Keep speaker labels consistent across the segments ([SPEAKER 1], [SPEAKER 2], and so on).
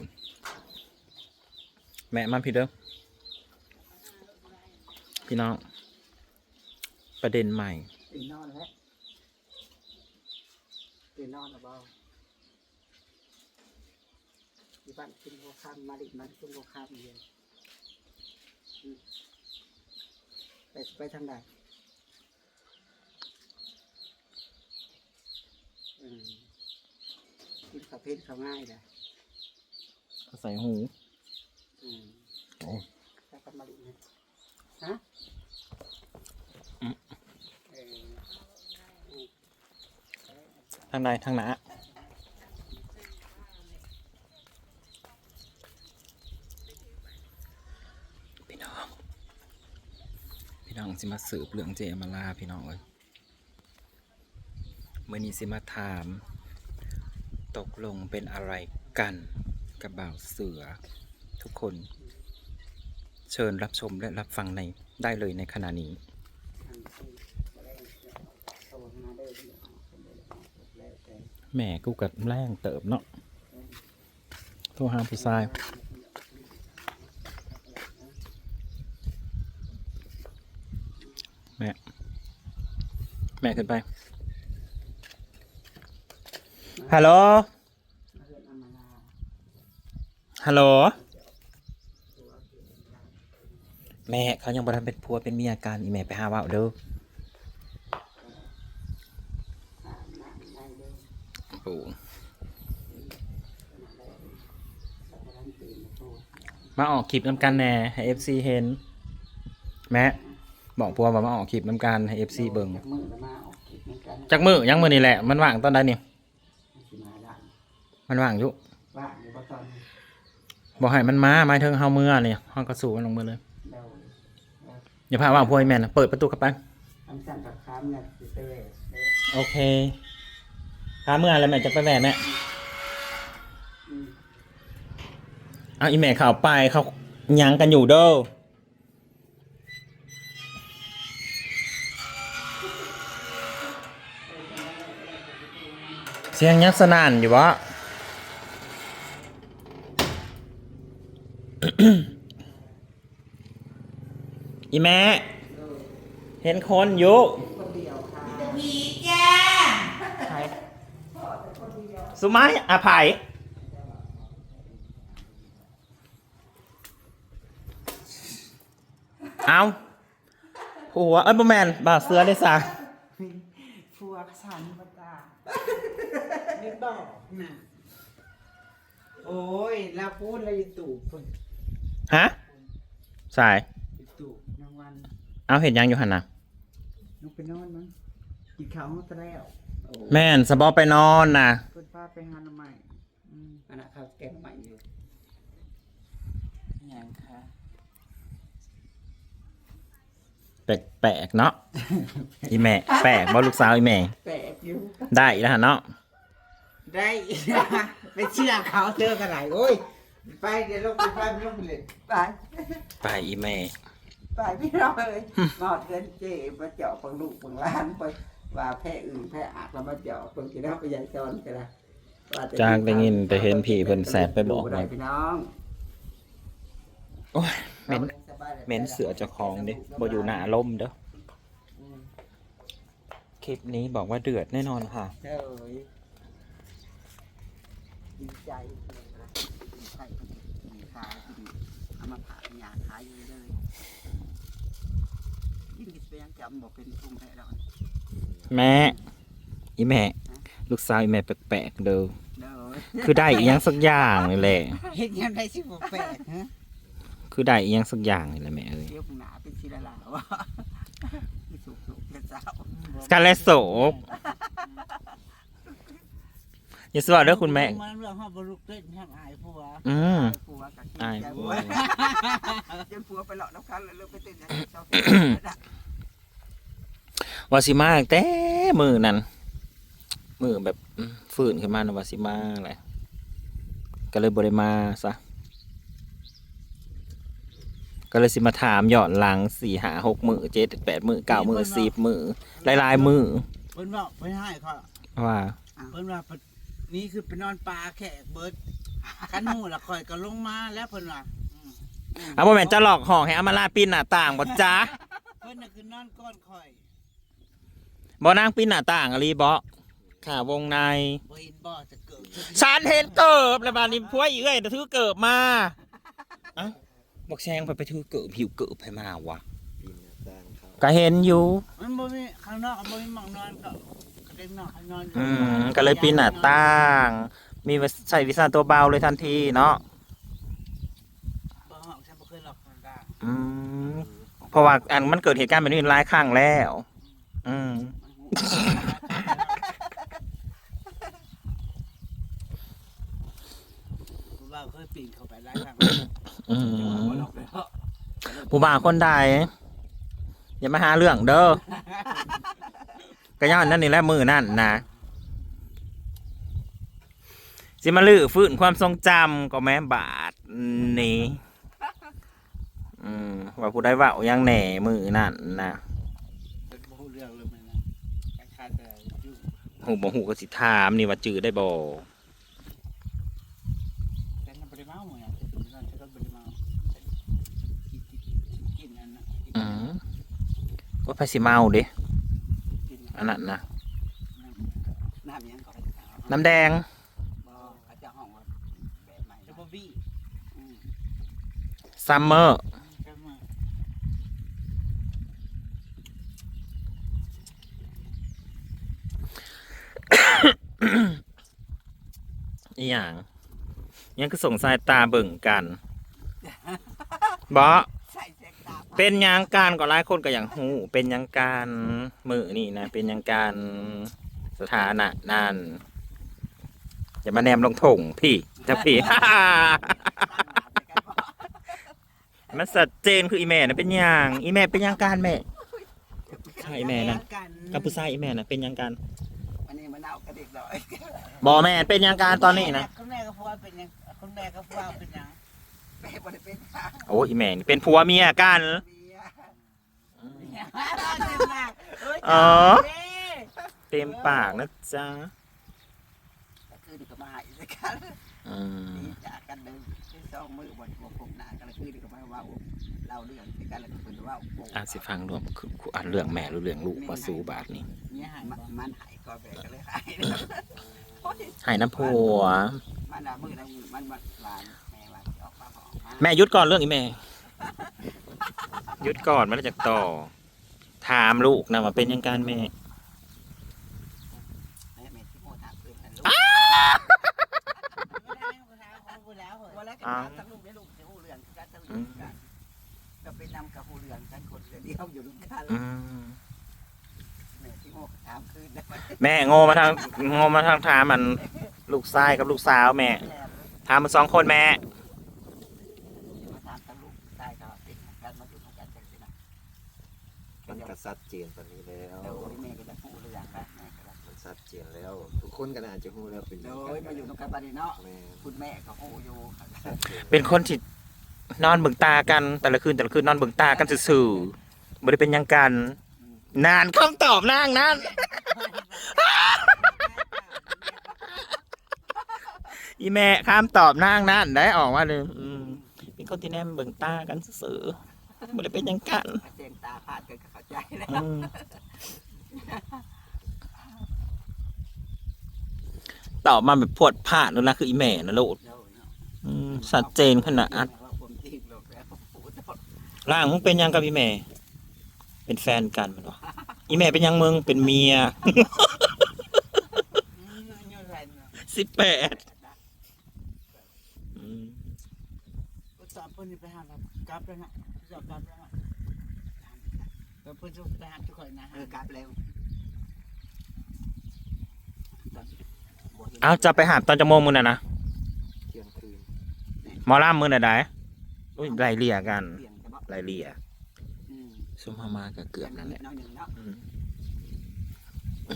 [SPEAKER 1] นแม่มาพี่เด้อพี่น้อง ประเด็นใหม่
[SPEAKER 2] ตื่นนอนแล้วตื่นนอนแล้วเบาที่บ้านขึ้นหัวค่ำมาดิมันขึ้นหัวค่ำเย็นไปไปทางใดอืมกินข้าวเพชรข้าง่ายเลย
[SPEAKER 1] ใส่หู
[SPEAKER 2] อืม
[SPEAKER 1] โอ้
[SPEAKER 2] ไปกันมาดินะฮะ
[SPEAKER 1] อืม
[SPEAKER 2] เออ
[SPEAKER 1] ทางใดทางหนาพี่น้อง พี่น้องสิมาสืบเรื่องเจมาลาพี่น้องเอ้ยเมื่อนี้สิมาถาม ตกลงเป็นอะไรกัน กับบ่าวเสือ ทุกคน เชิญรับชมและรับฟังในได้เลยในขณะนี้
[SPEAKER 2] แรงโตมาเด้อเดี๋ยวเอาคนเดียวเอาแล้วแต่
[SPEAKER 1] แหม่กูกับแรงเติบเนาะโทรหาผู้ชายแม่ แม่ขึ้นไปฮัลโหล
[SPEAKER 2] มาเรียนอามาลา
[SPEAKER 1] ฮัลโหล แม่เขายังบ่ทันเป็นผัวเป็นเมียกันอีแม่ไปหาว่าเด้อา
[SPEAKER 2] เด้อ
[SPEAKER 1] ปู่
[SPEAKER 2] สักวันตื่นมาโต
[SPEAKER 1] มาออกคลิปน้ำกันแน่ให้ FC เห็น แม่บอกผัวว่ามาออกคลิปน้ำกันให้เอ
[SPEAKER 2] แล้วมาออกคลิปเหมือนกัน
[SPEAKER 1] จักมือยังมือนี่แหละ มันว่างตอนใดนี่
[SPEAKER 2] มั
[SPEAKER 1] นว่างอยู่
[SPEAKER 2] บอ
[SPEAKER 1] กให้มันมาหมายถึงเฮามือเนี่เฮาก็สู้มันลงมือเลยอย่าพาว่างพวกไอ้แม่นะเปิดประตูเข้าไป
[SPEAKER 2] อันสั่นกับค้ามเนี่ยสิไปเว้ยเด้อ
[SPEAKER 1] โอเคพาเมื่อแล้วแม่จะไปแม่แม่
[SPEAKER 2] อืม
[SPEAKER 1] เอาอีแม่เข้าไปเขายังกันอยู่เด้อเสียงยังสนั่นอยู่วะ อีแม่ เห็นคนอยู่
[SPEAKER 2] คนเดียวค่ะ
[SPEAKER 3] ผีจ้า
[SPEAKER 1] ใครสุไม้อาภัยเอาหัวเอ้ยบ่แมนบ่าวเสือเลยสา
[SPEAKER 2] ฟัวสันบ่ตาไม่บอกน่ะโอ้ยแล้วพูดแล้วอยู่ตู่พุ่น
[SPEAKER 1] ฮะ สาย
[SPEAKER 2] อยู่ตู่นางวัน
[SPEAKER 1] เอาเห็นยังอยู่หันนะ
[SPEAKER 2] ลูกไปนอนมั้งกินข้าวซะแล้วโอ้
[SPEAKER 1] แม่นสบอไปนอนนะ
[SPEAKER 2] เพิ่นพาไปหาหน่อไม้อืมอันนั้นเขาแกงใหม่อยู่ยังคะ
[SPEAKER 1] แปลกๆเนาะ อีแม่ แปลกบ่ลูกสาวอีแม่
[SPEAKER 2] แปลกอยู่
[SPEAKER 1] ได้แล้วฮะเนาะ
[SPEAKER 2] ได้ไปเชื่อเขาเจอกันไหนโอ้ย ไปเดี๋ยวลงไปไปลงไปเลยไป
[SPEAKER 1] ไปอีแม่
[SPEAKER 2] ไปพี่น้องเลยหมอดเดินเจมาเจาะปังลูกปังล้านไปว่าแพ้อื่นแพ้อาจเรามาเจาะปังกินแล้วไปยายจอนกันนะว่แต่
[SPEAKER 1] จากได้ยินแต่เห็นผีเพิ่นแสบไปบอก
[SPEAKER 2] ได้
[SPEAKER 1] ว่า
[SPEAKER 2] พี่น้อง
[SPEAKER 1] โอ้ยเหม็นเหม็นเสือเจ้าของเด้บ่อยู่หน้าล่มเด้อ
[SPEAKER 2] อืม
[SPEAKER 1] คลิปนี้บอกว่าเดือดแน่นอนค่ะ
[SPEAKER 2] เอ้ยดีใจเลยนะดีใจดีขายดีเอามาผ่าหยาขายอยู่เลยยิ่งกินไปยังจำบอกเป็นกรุงแท้แล้ว
[SPEAKER 1] แม่อีแม่ ลูกสาวอีแม่แปลกๆเด้อ
[SPEAKER 2] เด้อ
[SPEAKER 1] คือได้อีหยังสักอย่างนี่แหละ
[SPEAKER 2] เห็นยังไงสิบแปดฮะ
[SPEAKER 1] คือได้อีหยังสักอย่างนี่แหละแม่เอ้ย
[SPEAKER 2] เรียกหนาเป็นศิลาลาวะคือสุกสุกเป็นเจ้า
[SPEAKER 1] สการเลตโสบอย่าสวัสดีเด้อคุณแม่
[SPEAKER 2] มันเรื่องห้องบรุกเล่นห้ามอายผัว
[SPEAKER 1] อืม
[SPEAKER 2] ผัวกับ
[SPEAKER 1] อายผัว
[SPEAKER 2] จนผัวไปหลอกน้ำคันแล้วเลิกไปเต้นอย่างนี้ชอบ
[SPEAKER 1] วาซิมาตั้งแต่มือนั้นมือแบบอืมฝืนขึ้นมานะวาซิมาอะไรก็เลยบริมาซะก็เลยสิมาถามยอดหลังสี่หาหกมือเจ็ดแปดมือเก้ามือสิบมือหลายๆมือ
[SPEAKER 4] เพิ่นว่าเพิ่นให้เขา
[SPEAKER 1] ว่า
[SPEAKER 4] เพิ่นว่า
[SPEAKER 3] นี่คือไปนอนปลาแขกเบิดกันหมู่ละคอยก็ลงมาแล้วเพิ่นว่าอืมอืม
[SPEAKER 1] เอาบ่แม่นจะหลอกห่องให้อามาลาปีนหน้าต่างบ่จ๊ะ
[SPEAKER 3] เพิ่นน่ะคือนอนก้อนคอย
[SPEAKER 1] บ่นางปีนหน้าต่างอะลีบ่ค่ะวงใน
[SPEAKER 3] บ่เห็นบ่จะเกิดขึ้น
[SPEAKER 1] ฉันเห็นเกิบแล้วบาดนี้พวกอีเอ้ยถือเกิบมาเอ้าบอกแซงไปไปถือเกิบหิวเกิบให้มาวะ
[SPEAKER 4] ปีนหน้าต่างเขา
[SPEAKER 1] ก็เห็นอยู่
[SPEAKER 3] มันบ่มีข้างนอกบ่มีหมองนอนก็ก็เด็กนอกข้างนอนอยู่
[SPEAKER 1] อืมก็เลยปีนหน้าต่าง มีใส่วิสาตัวเบาเลยทันทีเนาะ
[SPEAKER 3] บ่ห้องฉันบ่เคยหลอกข้างล่า
[SPEAKER 1] อืมเพราะว่าอันมันเกิดเหตุการณ์แบบนี้หลายครั้งแล้ว อืม
[SPEAKER 3] ผมว่าเคยปีนเข้าไปหลายครั้ง
[SPEAKER 1] อืม
[SPEAKER 3] บ่หลอกแล้ว
[SPEAKER 1] ผู้บ่าวคนใดอย่ามาหาเรื่องเด้อ ก็ย้อนนั่นนี่แหละมือนั่นนะสิมาลื้อฟื้นความทรงจำก็แม่บาทนี่อืมว่าผู้ใดเว่าอยังแหน่มือนั่นนะ
[SPEAKER 3] เป็นบ่รู้เรื่องเลยมันนะคล้ายๆแต่อยู่
[SPEAKER 1] หูบ่หูก็สิถามนี่ว่าจื้อได้บ่
[SPEAKER 3] แต่มันบ่ได้เมาหมื้อนั้นแต่ถึงนั้นฉันก็บ่ได้เมาฉันกินกินกินอันนั้นกิน
[SPEAKER 1] อืมว่าไผสิเมาเด้
[SPEAKER 3] กิน
[SPEAKER 1] อันนั้นนะ
[SPEAKER 3] น้ำยังก็
[SPEAKER 1] น้ำแดง
[SPEAKER 3] บ่เขาจะห้องว่าแบบใหม่จะบ่บี้อืม
[SPEAKER 1] ซัมเมอร์
[SPEAKER 3] ก็มา
[SPEAKER 1] อีหยังยังคือส่งสายตาเบิ่งกันบ่
[SPEAKER 3] ใส่แสงตา
[SPEAKER 1] เป็นหยังการก็หลายคนก็อย่างหูเป็นหยังการมือนี่นะ เป็นหยังการสถานะนั่นอย่ามาแนมลงถงพี่จะพี่ มันสัดเจนคืออีแม่นะเป็นหยังอีแม่เป็นหยังการแม่ ใช่แม่นะ กับผู้ชายอีแม่นะเป็นหยังการ
[SPEAKER 3] ด็กดอย
[SPEAKER 1] บอแม่เป็นหยังการตอนนี้นะ
[SPEAKER 3] คุณแม่ก็พูดว่าเป็นยังคุณแม่ก็พูดว่าเป็นยังแม่บ่ได้เป็นทาง
[SPEAKER 1] โอ้อีแม่นี่เป็นผัวเมียกัน
[SPEAKER 3] เมียเนี่ยเต็มปากเอ้ย
[SPEAKER 1] อ๋อ
[SPEAKER 3] เด้
[SPEAKER 1] เต็มปากนะจ๊ะ
[SPEAKER 3] ก็คือเดี๋ยวก็มาหาอีกสักกัน
[SPEAKER 1] อืม
[SPEAKER 3] นี่จากกันเดินที่สองมือบนหั เล่าเรื่องในการแล้วก็เป็นเว่าโอ้
[SPEAKER 1] อ่านสิฟังรวมคือคืออ่านเรื่องแม่หรือเรื่องลูกมาสู่บาทนี้
[SPEAKER 3] เนี่ยหายมันมันหายก็ไปก็เลยหาย
[SPEAKER 1] ให้น้ำผัว
[SPEAKER 3] มันละมือละมือมันมันหวานแม่ว่าสิออกมาบอกมา
[SPEAKER 1] แม่หยุดก่อนเรื่องอีแม่หยุดก่อนมันจะต่อถามลูกนะว่าเป็นยังการแม่
[SPEAKER 3] แม่แม่ที่โมถามเพื่อนกันลูกไม่ได้ไม่ได้เขาพูดแล้ว กันทั้งลูกได้ลูกจะหูเรื่องกันทั้งลูกกันก็ไปนำกับหูเรื่องกันคนเดียวอยู่ด้วยกัน
[SPEAKER 1] อืม
[SPEAKER 3] แม่ที่โมถามคืนได้
[SPEAKER 1] แม่โง่มาทางโง่มาทางถามมันลูกชายกับลูกสาวแม่
[SPEAKER 3] แล้ว
[SPEAKER 1] ถามมันสองคนแม่
[SPEAKER 3] มาถามทั้งลูกได้ก็เป็นการมาอยู่ด้วยกันจังสินะ
[SPEAKER 4] มันก็ชัดเจนตอนนี้แล้ว
[SPEAKER 3] เดี๋ยวแม่ก็จะพูดเรื่องนะแม่ก็
[SPEAKER 4] มันชัดเจนแล้ว ทุกคนก็น่าจะรู้แล้วเป็น
[SPEAKER 3] โดยมาอยู่ตรงกันปานเนาะ
[SPEAKER 4] แม่
[SPEAKER 3] คุณแม่ก็โอ้อยู่
[SPEAKER 4] ชัดเจน
[SPEAKER 1] เป็นคนที่ นอนเบิ่งตากันแต่ละคืนแต่ละคืนนอนเบิ่งตากันซื่อๆบ่ได้เป็นหยังกันนานคำตอบนางนั้น อีแม่คำตอบนางนั้นได้ออกมาเลยอืมเป็นคนที่แนมเบิ่งตากันซื่อๆบ่ได้เป็นหยังกัน
[SPEAKER 3] เจงตาพาดกันก็เข้าใจแล้ว
[SPEAKER 1] อืมตอบมาแบบพวดพลาดแล้วนะคืออีแม่นะลูกอืมชัดเจนขนาด
[SPEAKER 3] ว่าผมจริงหรอกแล้วพูด หมด
[SPEAKER 1] ร่างมึงเป็นหยังกับอีแม่ เป็นแฟนกันมันวะอีแม่เป็นหยังมึงเป็นเมีย
[SPEAKER 3] อืมอยู่ไรเนาะ
[SPEAKER 1] สิบแปด
[SPEAKER 3] ก็ตอบเพิ่นนี่ไปหาครับกลับแล้วนะจอบกลับแล้วนะแล้วเพิ่นจะไปหาทุกคนนะเออกลับแล้ว
[SPEAKER 1] เอาจะไปหาตอนจะโมงมึงน่ะนะ
[SPEAKER 4] เที่ยงคืน
[SPEAKER 1] หมอล่ามมึงน่ะได้อุ้ยไล่เลี่ยกัน
[SPEAKER 3] เปลี่ยนจะบอก
[SPEAKER 1] ไล่เลี่ย
[SPEAKER 3] อืม
[SPEAKER 1] ซุมฮามาก็เกือบนั่นแหละ
[SPEAKER 3] น้อยหนึ่งเนาะ
[SPEAKER 1] อืม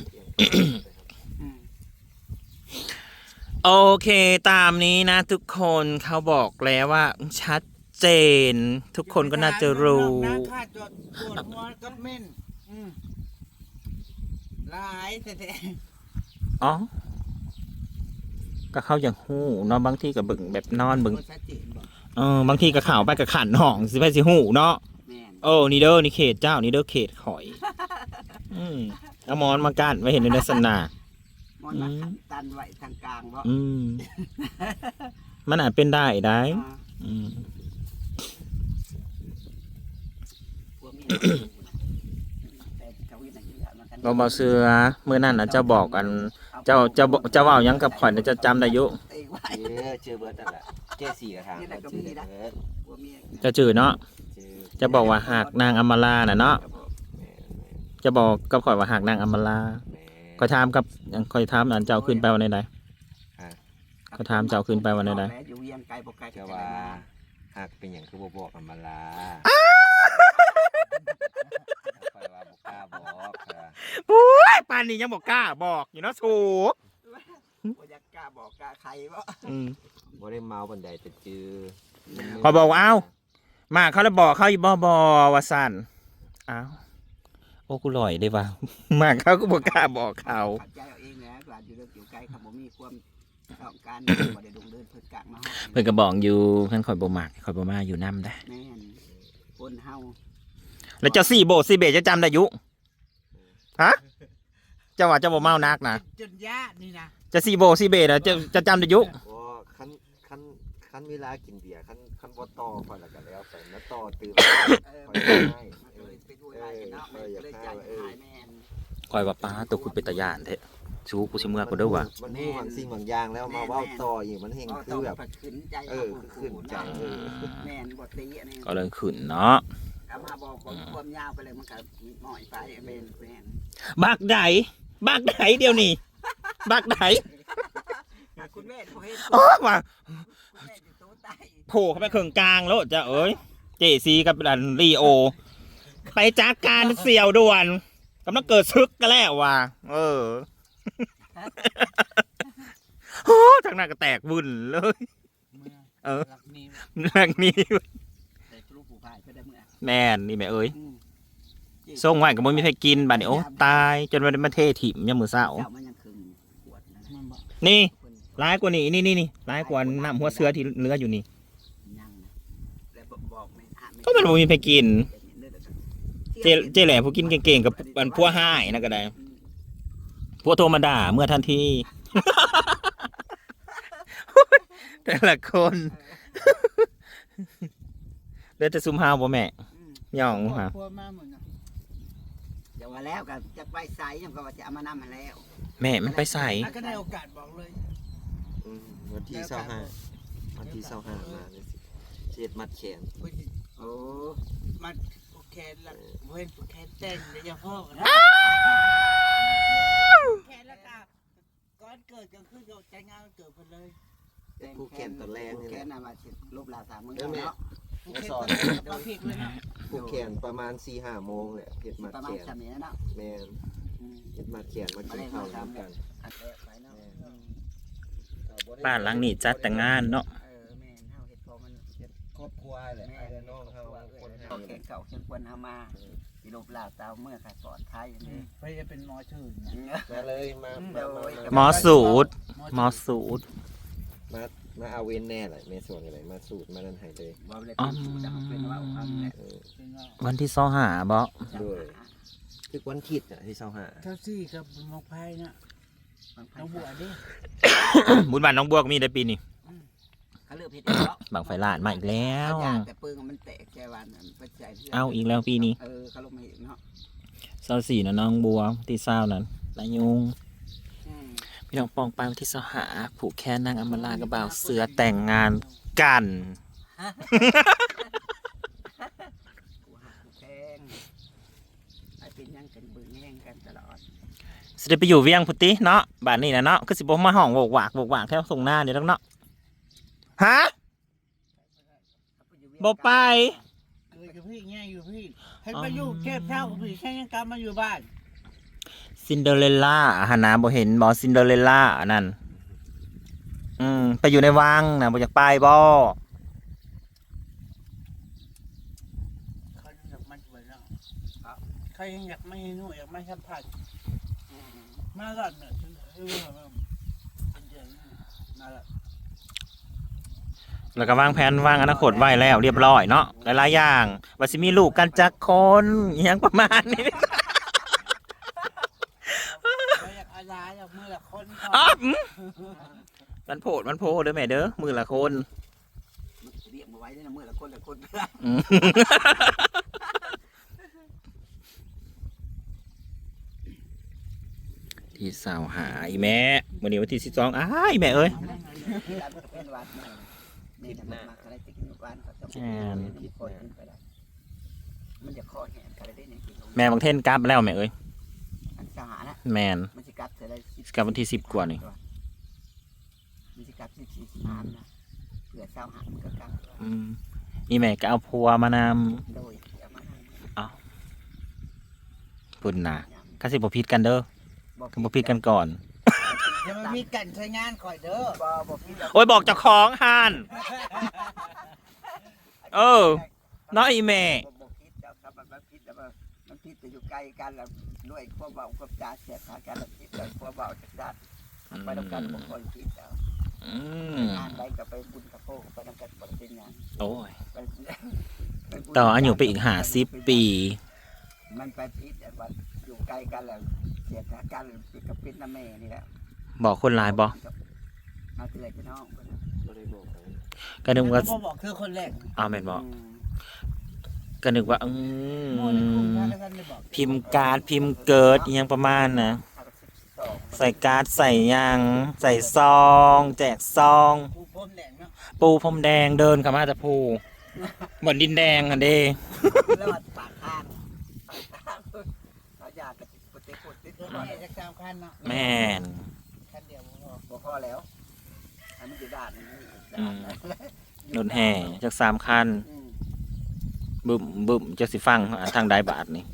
[SPEAKER 4] เที่ยงคืนนะครับ
[SPEAKER 3] อืม
[SPEAKER 1] โอเคตามนี้นะ ทุกคนเขาบอกแล้วว่าชัดเจน ทุกคนก็น่าจะรู้
[SPEAKER 3] นะค่าจดปวดหัวกับเม่นอืมหลายแต่
[SPEAKER 1] อ๋อก็เข้าอย่างหู้เนาะบางทีก็เบิ่งแบบนอนเบิ่ง
[SPEAKER 2] บ่ชัดเจนบ่
[SPEAKER 1] เออบางทีก็ข่าวไปกับขันห้องสิไปสิหู้เนาะ
[SPEAKER 2] แม่น
[SPEAKER 1] โอ้นี่เด้อนี่เขตเจ้านี่เด้อเขตข่อย อืมเอาหมอนมากั้นไว้เห็นในลักษณะ
[SPEAKER 2] มอนมาขันตันไว้ทางกลางบ่
[SPEAKER 1] อืม มันอาจเป็นได้ได้
[SPEAKER 2] อ่า
[SPEAKER 1] อืม
[SPEAKER 2] พวกมีแต่เขาเฮ็ดให้อย่างนั้นกัน
[SPEAKER 1] บ่เบาเสือเมื่อนั้นน่ะเจ้าบอกกัน เจ้าเจ้าบอกเจ้าเว้าหยังกับข่อยน่ะเจ้าจำได้อยู่
[SPEAKER 2] เอง ไว้
[SPEAKER 4] เออเจอเบิร์ดนั่นแหละแก้สี่กระถางแล้วเจอเบิร์ด
[SPEAKER 2] พวกมี
[SPEAKER 1] เจะจือเนาะ
[SPEAKER 4] เจอ
[SPEAKER 1] จะบอกว่าหากนางอำมาลาน่ะเนาะ
[SPEAKER 4] แม่น
[SPEAKER 1] จะบอกกับข่อยว่าหากนางอำมาลา
[SPEAKER 4] แม่
[SPEAKER 1] ข่อยถามกับข่อยถามอันเจ้าขึ้นไปวันใดเขาถามเจ้าขึ้นไปวันใด
[SPEAKER 2] อยู่เวียงไกลบ่ไกล
[SPEAKER 4] จะว่าหากเป็นอย่างคือบ่บอกอัมมาลาคอยว่าบ่กล้าบอกค่ะ
[SPEAKER 1] โอ้ยปานนี้ยังบอกกล้าบอกอยู่เนาะสู
[SPEAKER 2] บ่ อยากกล้าบอกกล้าใครบ่
[SPEAKER 1] อืม
[SPEAKER 4] บ่ได้เมาบันไดแต่จือ
[SPEAKER 1] เขาบอกว่าเอ้ามาเขาแล้วบอกเขาอีบ่บอว่าสั่นอ้าวโอ้กูลอยได้ป่ะมาเขาก็บอกกล้าบอกเขา
[SPEAKER 2] เข้าใจเอาเองนะว่าอยู่เรื่องอยู่ไกลครับบ่มีความต้องการบ่ได้ดงเดินเพิ่นกลางมาฮอด
[SPEAKER 1] เพิ่นก็บอกอยู่ท่านคอยบ่มักคอยบ่มาอยู่นํได้
[SPEAKER 2] แม่นคนเฮา
[SPEAKER 1] แล้วเจ้าสี่โบสี่เบจะจำได้อยุฮะเจ้าว่าเจ้าบ่เมานักนะ
[SPEAKER 2] จนยะนี่นะ
[SPEAKER 1] จะสี่โบสี่เบนะจะจะจำได้อยุ
[SPEAKER 4] บ่คันคันคันเวลากินเบียร์คันคันบ่ต่อคอยแล้วก็แล้วไปแล้วต่อตื่น
[SPEAKER 2] เออ
[SPEAKER 4] ค
[SPEAKER 2] มั
[SPEAKER 4] อย
[SPEAKER 2] น
[SPEAKER 4] ให้
[SPEAKER 2] ก็เลยไปด้วยอะไรเนาะมันก็เลยใจหายแม่น
[SPEAKER 1] คอยว่าป้าตัวคุณเป็นตาย่านแท้ชูกูสิเมื่อกูเด้อว่ะ
[SPEAKER 4] มันรู้บางสิ่งบางอย่างแล้วมาเว้าต่ออีกมันเฮง
[SPEAKER 2] ก็
[SPEAKER 4] คื
[SPEAKER 2] ต้อ
[SPEAKER 4] องแบบ
[SPEAKER 2] ขึ้นใจ
[SPEAKER 4] เออขึ้นใจเออ
[SPEAKER 2] แม่นบ่ตีอันนี้
[SPEAKER 1] ก็เลยขึ้นเนาะ
[SPEAKER 2] เอามาบอกความยาวไปเลยมันก็หน่อยไปแม่นแม่น
[SPEAKER 1] บักไดบักไดเดียวนี่ บักได
[SPEAKER 2] คุณแม่เขาเห็น
[SPEAKER 1] โอ้ว่า
[SPEAKER 2] คุณแม่อยู่โต๊ะใต้
[SPEAKER 1] โผล่เข้าไปเครื่องกลางแล้วจ้ะเอ้ย เจซีกับดันลีโอ ไปจัดการเสี่ยวด่วนกำลังเกิดซึกกันแล้วว่ะเออโอ้ทางหน้าก็แตกวุ่นเลย เออ
[SPEAKER 2] หลักนี้
[SPEAKER 1] เรื่องนี้
[SPEAKER 2] แต่ทะลุผู้พายไปได้เมื่อ
[SPEAKER 1] แม่นนี่แม่เอ้ย
[SPEAKER 2] อืม
[SPEAKER 1] ส่งไว้ก็บ่มีใครกินบัดนี้โอ้ตายจนวันมาเทถิ่มยามมื้อเช้า
[SPEAKER 2] เจ้ามันยังคึงขวดนะมั นบอก
[SPEAKER 1] นี่
[SPEAKER 2] เพิ่น
[SPEAKER 1] ร้ายกว่านี้นี่นี่นี่ร้ายกว่าน้ำหัวเสือที่เหลืออยู่นี่
[SPEAKER 2] ยังนะแล้วบอกบอกไม่อ่าน
[SPEAKER 1] ก็มันบ่มีใครกินเจ
[SPEAKER 2] เจ
[SPEAKER 1] เจแหล่ผู้กินเก่งๆกับอันพัวห้ายนะก็ได้พัวโทรมาด่าเมื่อทันที แต่ละคนเดี๋ยวจะซุ่มฮาวบ่แม่ย่องฮะ
[SPEAKER 2] พัวมาหมดนะ เดี๋ยวว่าแล้วก็จะไปใส่ยังก็ว่าจะเอามานำมาแล้ว
[SPEAKER 1] แม่มันไปใส่
[SPEAKER 2] แล้วก็ได้โอกาสบอกเลย
[SPEAKER 4] อืมวันที่เศร้าห้าวันที่เศร้าห้ามาเลยสิเจ็ดมัดแขน
[SPEAKER 2] โอ้มันโอเคละเว้นโอเคเต้นเดี๋ยวจะพ่อนะแค่แล้วก็ก่อนเกิดกลางคืนก็ใจงานเกิดเพิ่นเลย
[SPEAKER 4] ผู้แขนตอนแรกนี่แห
[SPEAKER 2] แค่
[SPEAKER 4] ละ
[SPEAKER 2] นำมาสิรูปลาสามมือ
[SPEAKER 4] เออแม่
[SPEAKER 2] เนาะ
[SPEAKER 4] แม่สอน
[SPEAKER 2] ปลาพริกเลยนะ
[SPEAKER 4] ผู้แขนประมาณสี่ห้าโมงแหละเจ็ดมัด
[SPEAKER 2] ประ
[SPEAKER 4] แข
[SPEAKER 2] มาณ
[SPEAKER 4] น
[SPEAKER 2] สามเมตรเนาะ
[SPEAKER 4] แม่น
[SPEAKER 2] อืม
[SPEAKER 4] เจ็ดมัดแขนมากินข้าวร่วมกัน
[SPEAKER 2] อัดแรกไปเนาะ
[SPEAKER 1] บ้านหลังนี้จัดแต่งงานเนาะ
[SPEAKER 2] เออแม่นเฮาเฮ็ดพอมันเฮ็ด
[SPEAKER 4] ครอบครัวแหละไอ้และน้องเขาคน
[SPEAKER 2] โอเคเก่าเช่นควรเฮามาสิรูปลาสาวเมื่อค่ะปลอดภัยอันนี้
[SPEAKER 3] ไปจะเป็นหมอชื่น
[SPEAKER 4] มาเลยมา
[SPEAKER 2] เดี๋
[SPEAKER 4] มา
[SPEAKER 2] ยว
[SPEAKER 1] หมอสูตรหมอสูตร
[SPEAKER 4] มามาเอาเวนแน่แหละแม่ส่วนอะไรมาสูตรมานั่นให้เลย
[SPEAKER 2] ว่าเลยเป็นสูตรเอาเป็นว่าเอาแหละ
[SPEAKER 4] เออ
[SPEAKER 3] เป็นว่า
[SPEAKER 1] วันที่ซอหาบ่
[SPEAKER 4] ด้วย คือวันคิดอะที่เศร้าห้า
[SPEAKER 3] เท่าซี่กับหมอกไผ่นะ
[SPEAKER 2] บาง
[SPEAKER 3] น้องบัวดิ
[SPEAKER 1] บุญบานน้องบวกมีได้ปีนี้
[SPEAKER 2] เขาเลือกเฮ็ดเองเนาะ
[SPEAKER 1] บางไฟลาดมาอีกแล้ว
[SPEAKER 2] เอายาแต่ปืนมันแตกแค่วันนั้นไปใส่ที่
[SPEAKER 1] เอาอีกแล้วปีนี้
[SPEAKER 2] เออเขาลงมาอีกเนาะ
[SPEAKER 1] เศร้าสี่นะน้องบัวที่เศร้านั้นนายยุง
[SPEAKER 2] อืม
[SPEAKER 1] พี่น้องปองไปวันที่สหาผูกแค่นางอำมาลากับบ่าวเสือแต่งงานกัน
[SPEAKER 2] กูหักกูแพงไอ้เป็นหยังกันเบึงแย่งกันตลอด
[SPEAKER 1] สิได้ไปอยู่เวียงพุติเนาะบ้านนี้นะเนาะก็สิบ่มาห้องโวกวากโวกวากแถวส่งหน้าเดี๋ยวต้องเนาะฮะบ่ไป
[SPEAKER 3] เกิดกับพี่แง่อยู่พี่ให้มาอยู่เทพเท่ากับพี่แค่ยังกลับมาอยู่บ้าน
[SPEAKER 1] ซินเดอเรลล่าหานาบ่เห็นบ่ซินเดอเรลล่าอันนั้นอืมไปอยู่ในวังนะบ่อยากไปบ่
[SPEAKER 3] เขายังอยากมาอยู่เนาะเขายังอยากมาให้หนูอยากมาสัมผัส
[SPEAKER 2] อืม
[SPEAKER 3] มาก่อนเนี่ยฉันเออว่าเป็นเดือนนะ
[SPEAKER 2] ม
[SPEAKER 3] นั่นแล้
[SPEAKER 1] วก็วางแผนวางอนาคตไว้แล้วเรียบร้อยเนาะหลายๆอย่างว่าสิมีลูกกันจักคนอหยังประมาณนี้
[SPEAKER 3] เราอยากอะไรอยากมือละคน
[SPEAKER 1] อ๊อบมันโผดมันโผดเด้อแม่เด้อมือละคน
[SPEAKER 2] เรียกมาไว้ได้นะมือละคนละคน
[SPEAKER 1] อืม ที่สาวหาอีแม่วันนี้วันที่สิบสองอ้ายแม่เอ้ย
[SPEAKER 2] เป็นวัดนี่นะมันมาอะไรติกินวันก็จะ
[SPEAKER 1] แม่น
[SPEAKER 2] มีคนขึ้นไปได้มันจะคอแหนกันได้เนี่ย
[SPEAKER 1] แม่บางเทนกลับแล้วแม่เอ้ย
[SPEAKER 2] อันสหานะ
[SPEAKER 1] แมน
[SPEAKER 2] มันจะกลับเสร็จแล้วสิบ
[SPEAKER 1] กลับวันที่สิบกว่านี่
[SPEAKER 2] มันจะกลับสิบสี่สิบห้านะเผื่อเช้าหามันก็กลับ
[SPEAKER 1] อืมอีแม่ก็เอาพัวมาน
[SPEAKER 2] โดยเอามาให้ำ
[SPEAKER 1] พุ่นนะก็สิบ่ผิดกันเด้อ ก็บ่ผิดกันก่อน
[SPEAKER 3] จะมามีกันใช้งานคอยเด้อ
[SPEAKER 2] บ่บ่ผิดแล้ว
[SPEAKER 1] โอ้ยบอกเจ้าของห่าน เออน้อยอีแม่
[SPEAKER 2] บ่บ่ผิดแล้วครับมันบ่ผิดแล้วมันมันผิดแต่อยู่ใกล้กันแล้วด้วยความเบาความจาเสียดหากันแล้วผิดแล้วความเบาจากด้านไปทำกันบ่ค่อยผิดแล้ว
[SPEAKER 1] อืม
[SPEAKER 2] งานใดก็ไปบุญกับโป้ไปทำกันบ่ได้เป็นงาน
[SPEAKER 1] โอ้ย
[SPEAKER 2] ไปไปบุญ
[SPEAKER 1] ต่ออายุไปอีกหาสิบปี
[SPEAKER 2] มันไปผิดแต่ว่า อยู่ใกล้กันแล้วเสียดหากันแล้วกับปิดน้ำแม่นี่แหละ
[SPEAKER 1] บอกคนหลายบ่
[SPEAKER 2] มาเตือนพี่น้องเพิ่นน่ะ
[SPEAKER 4] บ่ได้บอกเลย
[SPEAKER 1] ก็นึกว่า
[SPEAKER 3] พ่อบอกคือคนแรก
[SPEAKER 1] อ้าวแม่นบอก
[SPEAKER 2] อืม
[SPEAKER 1] ก็นึกว่าอื
[SPEAKER 3] โมในกลุ่ม
[SPEAKER 1] ม
[SPEAKER 3] ท่านท่านได้บอก
[SPEAKER 1] พิมพ์การ์ดพิมพ์เกิดอหยังประมาณนะ
[SPEAKER 2] ห้าสิบสอง
[SPEAKER 1] ใส่การ์ดใส่หยังใส่ซอง แจกซอง
[SPEAKER 3] กูพ่นแดงเนาะ
[SPEAKER 1] ปูพรมแดงเดินเข้ามาจะภูบนดินแดงอันเด้
[SPEAKER 2] แล้วว่าปากข้างปากข้างเขาอยากจะปฏิ กุติด
[SPEAKER 3] ตัว
[SPEAKER 2] ก่อน
[SPEAKER 3] นี้จะสามคันเนาะ
[SPEAKER 1] แม่น
[SPEAKER 3] คันเดียวพอ
[SPEAKER 2] บ่พอแล้วอันมันจะด้านนี้
[SPEAKER 1] อื
[SPEAKER 2] ด้าน
[SPEAKER 1] ม
[SPEAKER 2] นั้น
[SPEAKER 1] รถแห่จากสามคัน
[SPEAKER 2] อืม
[SPEAKER 1] บึ้มบึ้มจะสิฟังทางใดบาทนี่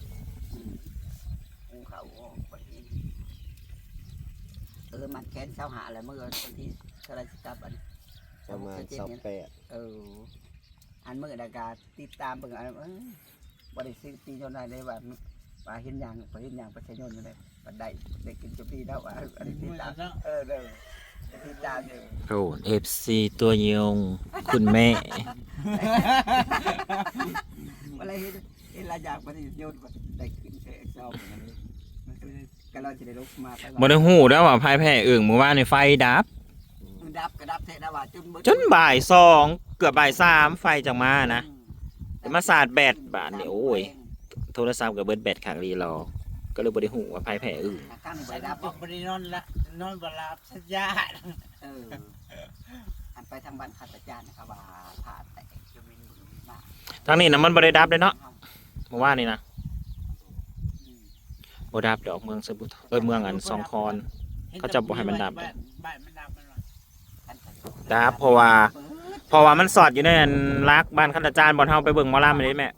[SPEAKER 2] อืมภูเขาออกไปอีกเออมันแค้นเช้าหาอะไรเมื่อวันที่เท่าไรสิกลับอัน
[SPEAKER 4] ประมาณ28
[SPEAKER 2] เอออันเมื่อดากาติดตามเบิ่งอันเออบริสุทธิ์ปีจนได้เลยว่าว่าเห็นอย่างพอเห็นอย่างประชาชนเลย บันได้ได้กินจุปีแล้วว่อันนี้ติด
[SPEAKER 3] เมื่
[SPEAKER 2] ตาม
[SPEAKER 3] เอ
[SPEAKER 2] อเด้อติดตามอยู่
[SPEAKER 1] โอ้เอฟซีตัวยง คุณแม่
[SPEAKER 2] อะไรเห็นเห็นลายอย่างประชาชนก็ได้กินเสกซอมอย่างนี้มันก็เลยก็เราจะได้ลุกมา
[SPEAKER 1] บ่ได้ฮู้แล้วว่าภายแพ้เอื่งเมื่อวานในไฟดับ
[SPEAKER 2] ดับก็ดับเทนะว่าจน
[SPEAKER 1] จนบ่ายสองเกือบบ่ายสามไฟจังมานะ มาสาดแบตบาทนี่ยโอ้ย โทรศัพท์กับเบิร์ดแบตขางรีรอ ก็เลยบ่ได้ฮู้ว่าภายแพ้อื่ง
[SPEAKER 2] ข้าง
[SPEAKER 3] ใส่
[SPEAKER 2] ไป
[SPEAKER 3] ดั
[SPEAKER 2] ดั
[SPEAKER 3] บบบอกบริโนอนละนอนบลาบสัญญา
[SPEAKER 2] เอออันไปทางบ้านข้าราชการนะครับว่าผ่าแตกจะมีมือมา
[SPEAKER 1] ทางนี้นะมันบ่ได้ดับเลยเนาะเมื่อวานนี่นะบ่ดับดอกเมืองสบุทเอ้ยเมืองอันสองคอน เขาจะบอกให้มันดับ
[SPEAKER 3] บ้านบ้านมันดับมันว่า
[SPEAKER 1] ดับเพราะว่าเพราะว่ามันสอดอยู่ในอันรักบ้านข้าราชการบ่อนเฮาไปเบิ่งหมอลำนี่แม่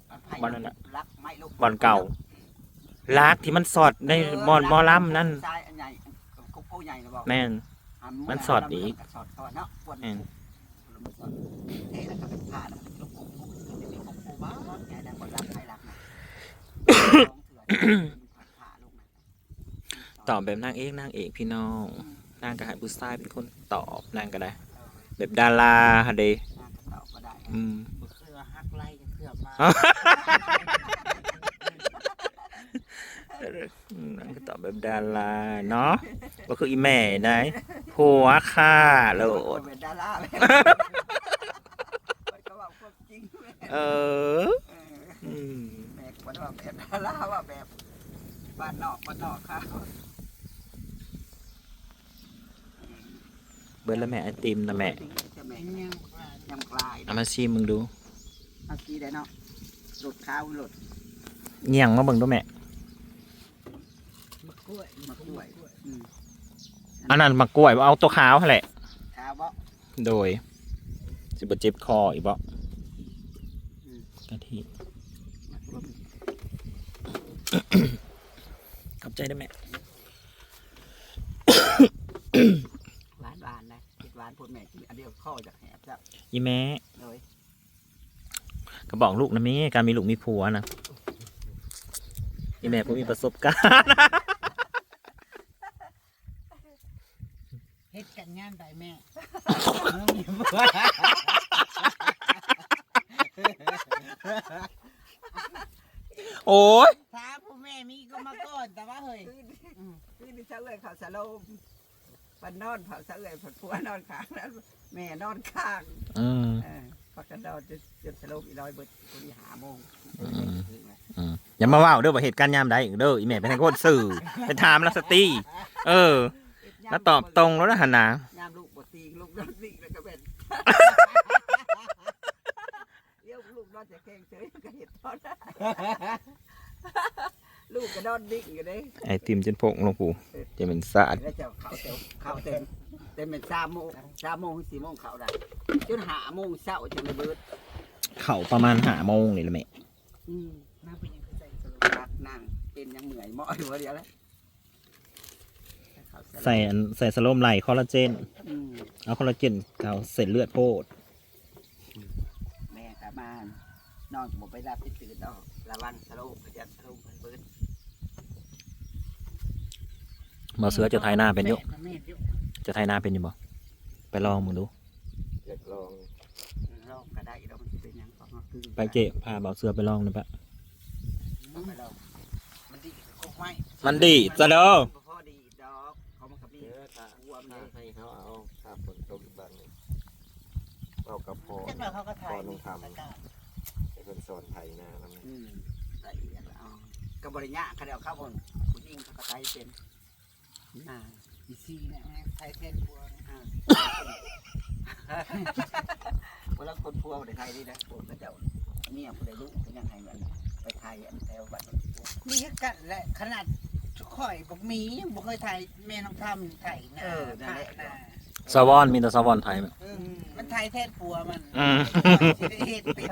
[SPEAKER 1] บ้านนั่นน่ะ
[SPEAKER 2] รักไม่ลูก
[SPEAKER 1] บ่อนเก่า รักที่มันสอดในบ่อนหมอลำนั่น
[SPEAKER 2] ทรายอันใหญ่กุ๊กโก้ใหญ่นะบอก
[SPEAKER 1] แม่น มันสอดอีก
[SPEAKER 2] สอดสอดเนาะปวด
[SPEAKER 1] แม่น
[SPEAKER 2] มันสอดเอ๊ะแล้วก็เป็นผ้าแล้วมันจะลูกกุ๊กกุ๊กจะมีกุ๊กกุ๊กบ้างใหญ่นะบ่รักใครรักนะผ้าลูกนะ
[SPEAKER 1] ตอบแบบนางเอกนางเอกพี่น้องนางก็ให้ผู้ชายเป็นคนตอบนางก็ได้แบบดาราฮะเด
[SPEAKER 2] น่าจะตอบก็ได้
[SPEAKER 1] อืม
[SPEAKER 3] บ่คือว่าฮักไล่กันเกือบมา
[SPEAKER 1] นางก็ตอบแบบดาราเนาะก็คืออีแม่ได้ผัวค่าโลด
[SPEAKER 2] เป็นดาราเลยมันก็ว่าความจริงเลย
[SPEAKER 1] เออ
[SPEAKER 2] เออ
[SPEAKER 1] อืม
[SPEAKER 2] แม่ก็ว่าแบบดาราว่าแบบบ้านนอกบ้านนอกค่ะ
[SPEAKER 1] เบิร์แล้วแม่ไอติมนะแม่
[SPEAKER 2] จะแม่
[SPEAKER 3] ยังว่า
[SPEAKER 2] ยำกลาย
[SPEAKER 1] เอามาชิมมึงดู
[SPEAKER 2] เอาขี้ได้เนาะหลุดข้าวหลุด
[SPEAKER 1] เงี่ยงมาเบิ่งดูแม่
[SPEAKER 3] มะ กล้วย
[SPEAKER 2] มะกล้วยอืม
[SPEAKER 1] อันนั้นมากล้วยเอาตัวขาวหั่นแหละ
[SPEAKER 2] ข้าวบ่
[SPEAKER 1] โดย สิบเจ็บคออีกบ่กะทิ ขอบใจด้วยแม่
[SPEAKER 2] หวานหวานๆนะคิดหวานพูดแม่กินอันเดียวข้อจากแหบจ้ะ
[SPEAKER 1] ยี่แม่
[SPEAKER 2] เลย
[SPEAKER 1] ก็บอกลูกนะแม่การมีลูกมีผัวนะยี่แม่ผมมีประสบการณ์
[SPEAKER 3] ฮ็ดกันงานได้แม่
[SPEAKER 1] โอ้ย
[SPEAKER 5] ถ้าพ่อแม่มีก็มาก่อนแต่ว่าเฮ้ย
[SPEAKER 2] คือคือดิฉันเลยเขาสะโลมปันนอนเผาสะเลยผัดผัวนอนข้างแล้วแม่นอนข้าง
[SPEAKER 1] อืม
[SPEAKER 2] เออพักกันนอนจะจะสะโลมอีร้อยเบิดคนที่หาโมง
[SPEAKER 1] อืมอย่ามาว่าวเด้อว่าเหตุการณ์ยามใดอีกเด้ออีแม่เป็นทางโคตรสื่อไปถามลักสตีเออ แล้วตอบตรงแล้วนะหันนะ
[SPEAKER 2] ยามลูกบตีลูกนอนนิ่งแล้วก็เป็นเลี้ยวลูกนอนจะแข้งเฉยก็เห็นตอนนั้นลูกก็นอนนิ่งอยู่เลย
[SPEAKER 1] ไอติมจนพกลงผูจะเป็นสาด
[SPEAKER 2] แล้วจะเขาเต็มเขาเต็มเต็มเป็นสามโมงสามโมงสี่โมงเขาได้จนหาโมงเช้าจนระเบิด
[SPEAKER 1] เข่าประมาณหาโมงนี่แหละแม่
[SPEAKER 2] อืม
[SPEAKER 5] น้ำเป็นยังไงใส่สโล
[SPEAKER 2] รักนั่งเป็นยังเหนื่อยหม้ออยู่ว่าเดียวแล้ว
[SPEAKER 1] ใส่อันใส่สโลมไหลคอลลาเจน
[SPEAKER 2] อืม
[SPEAKER 1] เอาคอลลาเจนเอาเสร็จเลือดโพด
[SPEAKER 2] แม่กลับมานอนผมไปรับไปตื่นดอกระวังสโลกพยันสโลกเปิด
[SPEAKER 1] มาเสือจะทายหน้าเป็นอยุ
[SPEAKER 5] แม่ยุ
[SPEAKER 1] จะทายหน้าเป็นอยู่บ่ไปลองมึงดู
[SPEAKER 4] อยากลอง
[SPEAKER 2] ลองก็ได้เรามันจะเป็นหยังของเราคือ
[SPEAKER 1] ไปเจพาเบาเสือไปลองหนะปะ
[SPEAKER 2] เอาไปลอง
[SPEAKER 5] มันดีกับกกไม้
[SPEAKER 1] มันดีจะเด้อ
[SPEAKER 2] พอดีดอกเขามันกับมี
[SPEAKER 4] เดี๋ยวถ้า
[SPEAKER 2] วัวมัน
[SPEAKER 4] ถ้า
[SPEAKER 2] เลย
[SPEAKER 4] ให้เขาเอาถ้าฝนตกบ้างนี่เอา กระพอ
[SPEAKER 5] จังหวะเขาก็ถ่าย
[SPEAKER 4] พอลงท
[SPEAKER 5] อากาศำ
[SPEAKER 4] ให้คนสอนไทยนะนั่น
[SPEAKER 2] อืมละเอียดเอากระบริญญาเขาเดียวเข้าบนผู้หญิงเขาก็ใช้เป็นอ่า
[SPEAKER 5] อีซีเนี่ยแม่งไทยแทนบัวเนี่ย
[SPEAKER 2] อ่าเวลาคนพัวในไทยนี่นะผมก็จะเมียผู้ใดลูกก็ยังให้มันไปไทยอันแถวบ้าน
[SPEAKER 5] มีแค่กันแหละขนาดข่อยบอกมีบอกเคยถ่ายแม่น้องทำถ่ายนะ
[SPEAKER 2] เออนั่นแหละ
[SPEAKER 5] นะ
[SPEAKER 1] สวอนมีแต่สวอนไทยไหม
[SPEAKER 5] เออมันไทยแทนผัวมัน
[SPEAKER 1] อืม
[SPEAKER 5] สิได้เฮ็ดเป็น